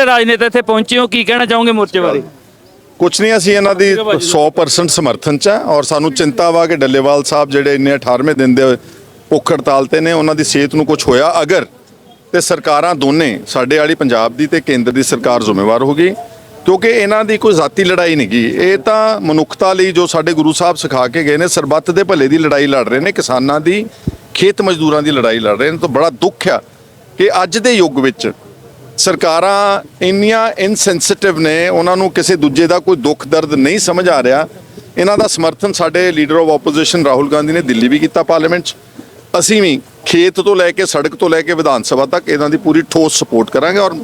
ਪਹਿਲੇ ਰਾਜਨੇਤਾ ਇੱਥੇ ਪਹੁੰਚੇ ਹੋ ਕੀ ਕਹਿਣਾ ਚਾਹੋਗੇ ਮੋਰਚੇ ਬਾਰੇ? ਕੁਛ ਨਹੀਂ ਅਸੀਂ ਇਹਨਾਂ ਦੀ 100% ਸਮਰਥਨ ਚ ਹੈ ਔਰ ਸਾਨੂੰ ਚਿੰਤਾ ਵਾ ਕਿ ਡੱਲੇਵਾਲ ਸਾਹਿਬ ਜਿਹੜੇ ਇੰਨੇ 18ਵੇਂ ਦਿਨ ਦੇ ਭੁੱਖ ਹੜਤਾਲ ਤੇ ਨੇ ਉਹਨਾਂ ਦੀ ਸਿਹਤ ਨੂੰ ਕੁਝ ਹੋਇਆ ਅਗਰ ਤੇ ਸਰਕਾਰਾਂ ਦੋਨੇ ਸਾਡੇ ਵਾਲੀ ਪੰਜਾਬ ਦੀ ਤੇ ਕੇਂਦਰ ਦੀ ਸਰਕਾਰ ਜ਼ਿੰਮੇਵਾਰ ਹੋਗੀ ਕਿਉਂਕਿ ਇਹਨਾਂ ਦੀ ਕੋਈ ਜ਼ਾਤੀ ਲੜਾਈ ਨਹੀਂ ਗੀ ਇਹ ਤਾਂ ਮਨੁੱਖਤਾ ਲਈ ਜੋ ਸਾਡੇ ਗੁਰੂ ਸਾਹਿਬ ਸਿਖਾ ਕੇ ਗਏ ਨੇ ਸਰਬੱਤ ਦੇ ਭਲੇ ਦੀ ਲੜਾਈ ਲੜ ਰਹੇ ਨੇ ਕਿਸਾਨਾਂ ਦੀ ਖੇਤ ਮਜ਼ਦੂਰਾਂ ਦੀ ਲੜਾਈ ਲੜ ਰਹੇ ਨੇ ਤਾਂ ਬੜਾ ਦੁੱਖ ਆ ਕਿ ਅੱਜ ਦੇ ਯੁੱਗ ਵਿੱਚ ਸਰਕਾਰਾਂ ਇੰਨੀਆਂ ਇਨਸੈਂਸਿਟਿਵ ਨੇ, ਉਹਨਾਂ ਨੂੰ ਕਿਸੇ ਦੂਜੇ ਦਾ ਕੋਈ ਦੁੱਖ ਦਰਦ ਨਹੀਂ ਸਮਝ ਆ ਰਿਹਾ। ਇਹਨਾਂ ਦਾ ਸਮਰਥਨ ਸਾਡੇ leader of opposition Rahul Gandhi ਨੇ ਦਿੱਲੀ ਵੀ ਕੀਤਾ ਪਾਰਲੀਮੈਂਟ 'ਚ। ਅਸੀਂ ਵੀ ਖੇਤ ਤੋਂ ਲੈ ਕੇ ਸੜਕ ਤੋਂ ਲੈ ਕੇ ਵਿਧਾਨ ਸਭਾ ਤੱਕ ਇਹਨਾਂ ਦੀ ਪੂਰੀ ਠੋਸ ਸਪੋਰਟ ਕਰਾਂਗੇ ਔਰ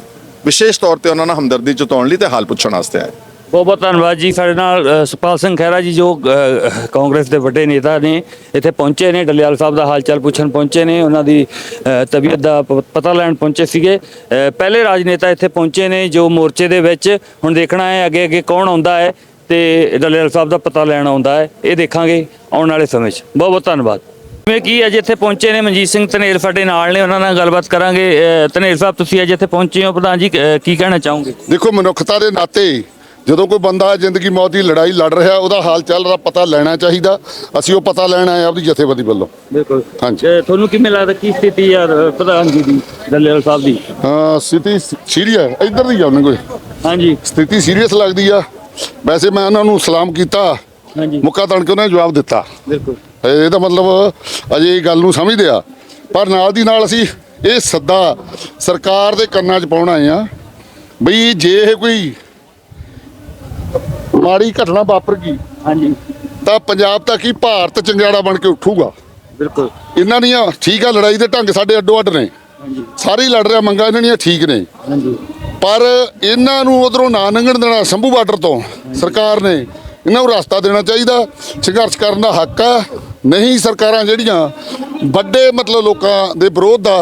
ਵਿਸ਼ੇਸ਼ ਤੌਰ ਤੇ ਉਹਨਾਂ ਨਾਲ ਹਮਦਰਦੀ ਜਤਾਉਣ ਲਈ ਤੇ ਹਾਲ ਪੁੱਛਣ ਵਾਸਤੇ ਆਏ। ਬਹੁਤ ਬਹੁਤ ਧੰਨਵਾਦ ਜੀ ਸਾਡੇ ਨਾਲ ਅ, ਸੁਖਪਾਲ ਸਿੰਘ ਖਹਿਰਾ ਜੀ ਜੋ ਅ, ਕਾਂਗਰਸ ਦੇ ਵੱਡੇ ਨੇਤਾ ਨੇ ਇੱਥੇ ਪਹੁੰਚੇ ਨੇ ਡੱਲੇਵਾਲ ਸਾਹਿਬ ਦਾ ਹਾਲ ਚਾਲ ਪੁੱਛਣ ਪਹੁੰਚੇ ਨੇ ਉਹਨਾਂ ਦੀ ਅ, ਤਬੀਅਤ ਦਾ ਪ- ਪਤਾ ਲੈਣ ਪਹੁੰਚੇ ਸੀਗੇ। ਅ, ਪਹਿਲੇ ਰਾਜਨੇਤਾ ਇੱਥੇ ਪਹੁੰਚੇ ਨੇ ਜੋ ਮੋਰਚੇ ਦੇ ਵਿੱਚ ਹੁਣ ਦੇਖਣਾ ਹੈ ਅੱਗੇ ਅੱਗੇ ਕੌਣ ਆਉਂਦਾ ਹੈ ਤੇ ਡੱਲੇਵਾਲ ਸਾਹਿਬ ਦਾ ਪਤਾ ਲੈਣ ਆਉਂਦਾ ਹੈ ਇਹ ਦੇਖਾਂਗੇ ਆਉਣ ਵਾਲੇ ਸਮੇਂ 'ਚ। ਬਹੁਤ ਬਹੁਤ ਧੰਨਵਾਦ। ਜਿਵੇਂ ਕੀ ਅੱਜ ਇੱਥੇ ਪਹੁੰਚੇ ਨੇ ਮਨਜੀਤ ਸਿੰਘ ਧਨੇਰ ਸਾਡੇ ਨਾਲ ਨੇ ਉਹਨਾਂ ਨਾਲ ਗੱਲਬਾਤ ਕਰਾਂਗੇ। ਅ, ਧਨੇਰ ਸਾਹਿਬ ਤੁਸੀਂ ਅੱਜ ਇੱਥੇ ਪਹੁੰਚੇ ਹੋ ਪ੍ਰਧਾਨ ਜੀ ਅ, ਕੀ ਕਹਿਣਾ ਚਾਹੋਗੇ? ਦੇਖੋ ਮਨੁੱਖਤਾ ਦੇ ਨਾਤੇ ਜਦੋਂ ਕੋਈ ਬੰਦਾ ਜ਼ਿੰਦਗੀ ਮੌਤ ਦੀ ਲੜਾਈ ਲੜ ਰਿਹਾ ਉਹਦਾ ਹਾਲ ਚਾਲ ਦਾ ਪਤਾ ਲੈਣਾ ਚਾਹੀਦਾ। ਅਸੀਂ ਉਹ ਪਤਾ ਲੈਣ ਆਏ ਆਪਦੀ ਜਥੇਬੰਦੀ ਵੱਲੋਂ। ਬਿਲਕੁਲ। ਹਾਂਜੀ। ਤੇ ਤੁਹਾਨੂੰ ਕਿਵੇਂ ਲੱਗਦਾ ਕੀ ਸਥਿਤੀ ਆ ਪ੍ਰਧਾਨ ਜੀ ਦੀ ਦੱਲੇਵਾਲ ਸਾਹਿਬ ਦੀ? ਹਾਂ ਸਥਿਤੀ ਸੀਰੀਅਸ ਇੱਧਰ ਦੀ ਜਾਣੇ ਕੋਈ। ਹਾਂਜੀ। ਸਥਿਤੀ ਸੀਰੀਅਸ ਲੱਗਦੀ ਆ। ਵੈਸੇ ਮੈਂ ਉਹਨਾਂ ਨੂੰ ਸਲਾਮ ਕੀਤਾ। ਹਾਂਜੀ। ਮੁੱਕਾ ਤਣ ਕੇ ਉਹਨਾਂ ਨੇ ਜਵਾਬ ਦਿੱਤਾ। ਬਿਲਕੁਲ। ਇਹਦਾ ਮਤਲਬ ਅਜੇ ਇਹ ਗੱਲ ਨੂੰ ਸਮਝਦੇ ਆ। ਪਰ ਨਾਲ ਦੀ ਨਾਲ ਅਸੀਂ ਇਹ ਸੱਦਾ ਸਰਕਾਰ ਦੇ ਕੰਨਾਂ 'ਚ ਪਾਉਣ ਆਏ ਆ ਬਈ ਜੇ ਇਹ ਕੋਈ ਮਾੜੀ ਘਟਨਾ ਵਾਪਰ ਗਈ। ਹਾਂਜੀ। ਤਾਂ ਪੰਜਾਬ ਤਾਂ ਕੀ ਭਾਰਤ ਚੰਗਿਆੜਾ ਬਣ ਕੇ ਉੱਠੂਗਾ? ਬਿਲਕੁਲ। ਇਹਨਾਂ ਦੀਆਂ ਠੀਕ ਆ ਲੜਾਈ ਦੇ ਢੰਗ ਸਾਡੇ ਅੱਡੋ ਅੱਡ ਨੇ। ਹਾਂਜੀ। ਸਾਰੇ ਲੜ ਰਿਹਾ ਮੰਗਾ ਇਹਨਾਂ ਦੀਆਂ ਠੀਕ ਨੇ। ਹਾਂਜੀ। ਪਰ ਇਹਨਾਂ ਨੂੰ ਉਧਰੋਂ ਨਾ ਲੰਘਣ ਦੇਣਾ ਸੰਭੂ ਬਾਰਡਰ ਤੋਂ ਸਰਕਾਰ ਨੇ। ਇਹਨਾਂ ਨੂੰ ਰਸਤਾ ਦੇਣਾ ਚਾਹੀਦਾ। ਸੰਘਰਸ਼ ਕਰਨ ਦਾ ਹੱਕ ਆ। ਨਹੀਂ ਸਰਕਾਰਾਂ ਜਿਹੜੀਆਂ ਵੱਡੇ ਮਤਲਬ ਲੋਕਾਂ ਦੇ ਵਿਰੋਧ ਦਾ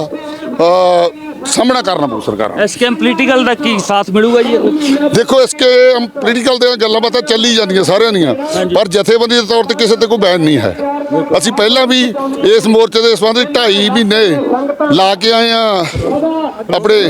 ਸਾਹਮਣਾ ਕਰਨਾ ਪਊ ਸਰਕਾਰਾਂ ਨੂੰ। ਐਸਕੇਐਮ ਪੋਲੀਟੀਕਲ ਦਾ ਕੀ ਸਾਥ ਮਿਲੂਗਾ ਜੀ? ਦੇਖੋ ਇਸਕੇ ਪੋਲੀਟੀਕਲ ਦੀਆਂ ਗੱਲਾਂ ਬਾਤਾਂ ਚੱਲੀ ਜਾਂਦੀਆਂ ਸਾਰਿਆਂ ਦੀਆਂ ਪਰ ਜਥੇਬੰਦੀ ਦੇ ਤੌਰ ਤੇ ਕਿਸੇ ਤੇ ਕੋਈ ਬੈਨ ਨਹੀਂ ਹੈ ਅਸੀਂ ਪਹਿਲਾਂ ਵੀ ਇਸ ਮੋਰਚੇ ਦੇ ਸੰਬੰਧ ਵਿੱਚ 2.5 ਮਹੀਨੇ ਲਾ ਕੇ ਆਏ ਆ ਆਪਣੇ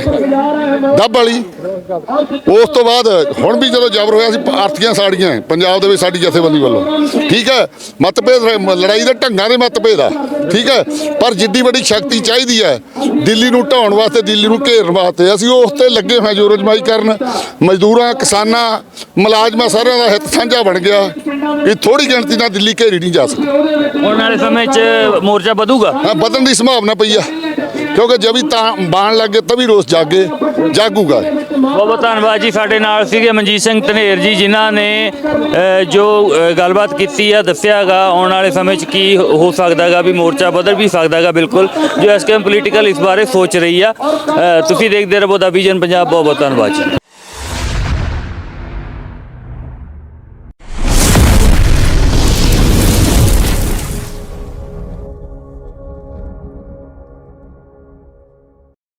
ਦੱਬ ਵਾਲੀ ਉਸ ਤੋਂ ਬਾਅਦ ਹੁਣ ਵੀ ਜਦੋਂ ਜ਼ਬਰ ਹੋਇਆ ਸੀ ਆਰਥੀਆਂ ਸਾੜੀਆਂ ਪੰਜਾਬ ਦੇ ਵਿੱਚ ਸਾਡੀ ਜਥੇਬੰਦੀ ਵੱਲੋਂ। ਠੀਕ ਹੈ? ਮਤਭੇਦ ਲੜਾਈ ਦੇ ਢੰਗਾਂ ਦੇ ਮਤਭੇਦ ਆ। ਠੀਕ ਹੈ? ਪਰ ਜਿੱਡੀ ਵੱਡੀ ਸ਼ਕਤੀ ਚਾਹੀਦੀ ਹੈ ਦਿੱਲੀ ਨੂੰ ਢਾਉਣ ਵਾਸਤੇ ਦਿੱਲੀ ਨੂੰ ਘੇਰਨ ਵਾਸਤੇ। ਅਸੀਂ ਉਸ ਤੇ ਲੱਗੇ ਹੋਏ ਜੋ ਰਜਮਾਈ ਕਰਨ। ਮਜ਼ਦੂਰਾਂ ਕਿਸਾਨਾਂ ਮੁਲਾਜ਼ਮਾਂ ਸਾਰਿਆਂ ਦਾ ਹਿੱਤ ਸਾਂਝਾ ਬਣ ਗਿਆ। ਕਿ ਥੋੜੀ ਗਿਣਤੀ ਨਾਲ ਦਿੱਲੀ ਘੇਰੀ ਨਹੀਂ ਜਾ ਸਕਦੀ। ਆਉਣ ਵਾਲੇ ਸਮੇਂ 'ਚ ਮੋਰਚਾ ਵਧੂਗਾ? ਹਾਂ ਵਧਣ ਦੀ ਸੰਭਾਵਨਾ ਪਈ ਆ। ਕਿਉਂਕਿ ਵੀ ਤਾਂ ਬਾਣ ਲੱਗੇ ਤभी ਰੋਸ ਜਾਗੇ ਜਾਗੂਗਾ। ਬਹੁਤ ਬਹੁਤ ਧੰਨਵਾਦ ਜੀ ਸਾਡੇ ਨਾਲ ਸੀਗੇ ਮਨਜੀਤ ਸਿੰਘ ਧਨੇਰ ਜੀ, ਜਿਨ੍ਹਾਂ ਨੇ ਜੋ ਗੱਲਬਾਤ ਕੀਤੀ ਆ, ਦੱਸਿਆਗਾ, ਆਉਣ ਵਾਲੇ ਸਮੇਂ 'ਚ ਕੀ ਹੋ ਸਕਦਾਗਾ, ਵੀ ਮੋਰਚਾ ਬਦਲ ਵੀ ਸਕਦਾਗਾ, ਬਿਲਕੁਲ, ਜੋ ਐਸਕੇਐਮ ਪੋਲੀਟੀਕਲ ਇਸ ਬਾਰੇ ਸੋਚ ਰਹੀ ਆ। ਤੁਸੀਂ ਦੇਖਦੇ ਰਹੋ, ਦਾ ਵਿਜ਼ਨ ਪੰਜਾਬ, ਬਹੁਤ ਬਹੁਤ ਧੰਨਵਾਦ ਜੀ।